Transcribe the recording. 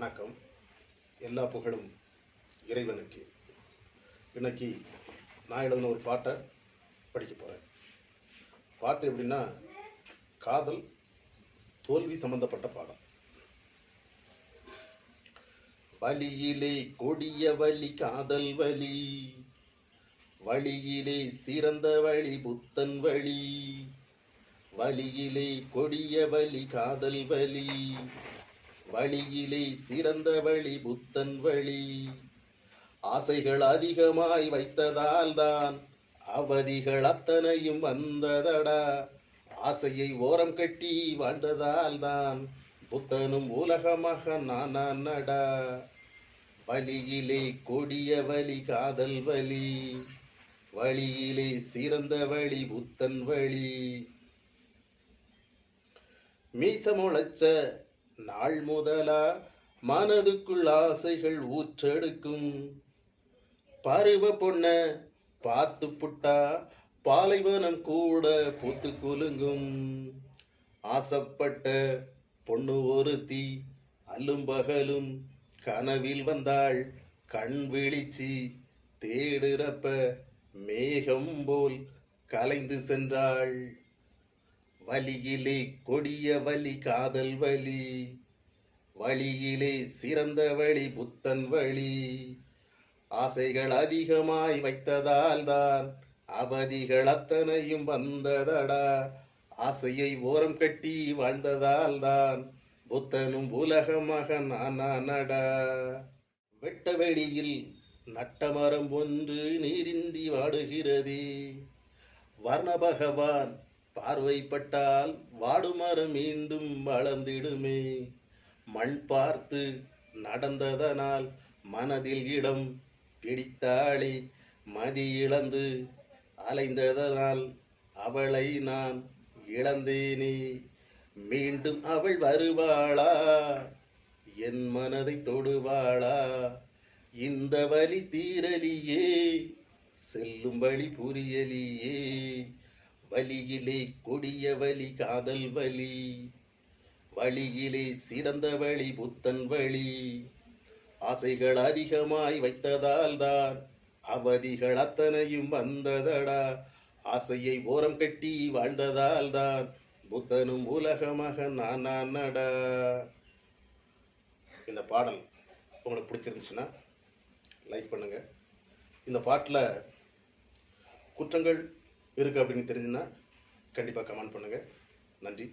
வணக்கம். எல்லா புகழும் இறைவனுக்கு. இன்னைக்கு நான் எழுதின ஒரு பாட்டை படிக்க போகிறேன் பாட்டு எப்படின்னா காதல் தோல்வி சம்பந்தப்பட்ட பாடம். வலியிலே கொடிய வலி காதல் வலி. வழியிலே சிறந்த வழி புத்தன் வழி. வழியிலே கொடிய வலி காதல் வலி. வழியிலே சிறந்த வழி புத்தன் வழி. ஆசைகள் அதிகமாய் வைத்ததால் தான் அவதிகள் அத்தனையும் வந்ததடா. ஆசையை ஓரம் கட்டி வாழ்ந்ததால் தான் புத்தனும் உலகமாக நானடா வழியிலே கொடிய வலி காதல் வலி வழியிலே சிறந்த வழி புத்தன் வழி. மீசமுளைச்ச நாள் முதலா மனதுக்குள் ஆசைகள் ஊற்றெடுக்கும். பருவ பொண்ண பார்த்து புட்டா பாலைவனம் கூட பூத்து குலுங்கும். ஆசைப்பட்ட பொண்ணு ஒருத்தி அல்லும் பகலும் கனவில் வந்தாள். கண் விழிச்சு தேடுறப்ப மேகம் போல் கலைந்து சென்றாள். வலியிலே கொடிய வலி காதல் வலி. வழியிலே சிறந்த வழி புத்தன் வழி. ஆசைகள் அதிகமாய் வைத்ததால் தான் அவதிகள் அத்தனையும் வந்ததடா. ஆசையை ஓரம் கட்டி வாழ்ந்ததால் தான் புத்தனும் அன நடா வெட்ட வெளியில் நட்டமரம் ஒன்று நீரிந்தி வாடுகிறதே. வர்ண பகவான் பார்வைப்பட்டால் வாடுமரம் மீண்டும் வளர்ந்திடுமே. மண் பார்த்து நடந்ததனால் மனதில் இடம் பிடித்தாளே மதி இழந்து அலைந்ததனால் அவளை நான் இழந்தேனே. மீண்டும் அவள் வருவாளா? என் மனதை தொடுவாளா? இந்த வழி தீரலியே செல்லும் வழி புரியலியே. வழியிலே கொடிய வழி காதல் வலி வழியிலே சிறந்த வழி புத்தன் வழி. ஆசைகள் அதிகமாய் வைத்ததால் தான் அவதிகள் அத்தனையும் வந்ததடா. ஆசையை ஓரம் கட்டி வாழ்ந்ததால் தான் புத்தனும் உலகமாக நானடா. இந்த பாடல் உங்களுக்கு பிடிச்சிருந்துச்சுன்னா லைக் பண்ணுங்க. இந்த பாட்டில் குற்றங்கள் இருக்கு அப்படின்னு தெரிஞ்சுன்னா கண்டிப்பாக கமெண்ட் பண்ணுங்கள் நன்றி.